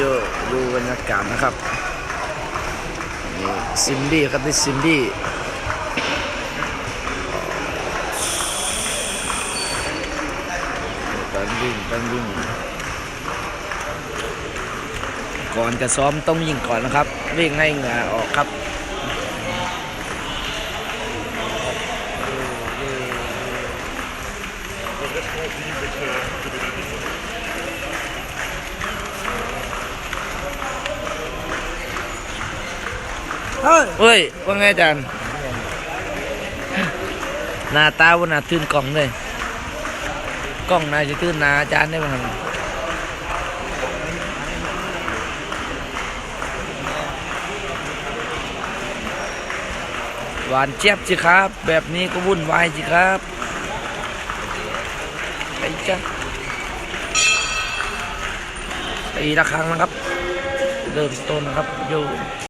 ดูบรรยากาศนะครับนี่ซินดี้ครับที่ซินดี้การวิ่งการวิ่งก่อนจะซ้อมต้องยิงก่อนนะครับวิ่งให้เหงื่อออกครับเฮ้ย เฮ้ย ว่าไงอาจารย์ หน้าตาวันน่ะตื่นกล่องเลย กล้องน่าจะตื่นนาอาจารย์ได้บ้างหวานเจี๊ยบสิครับ แบบนี้ก็วุ่นวายสิครับไปจ้ะตีละครั้งนะครับ เริ่มต้นนะครับโย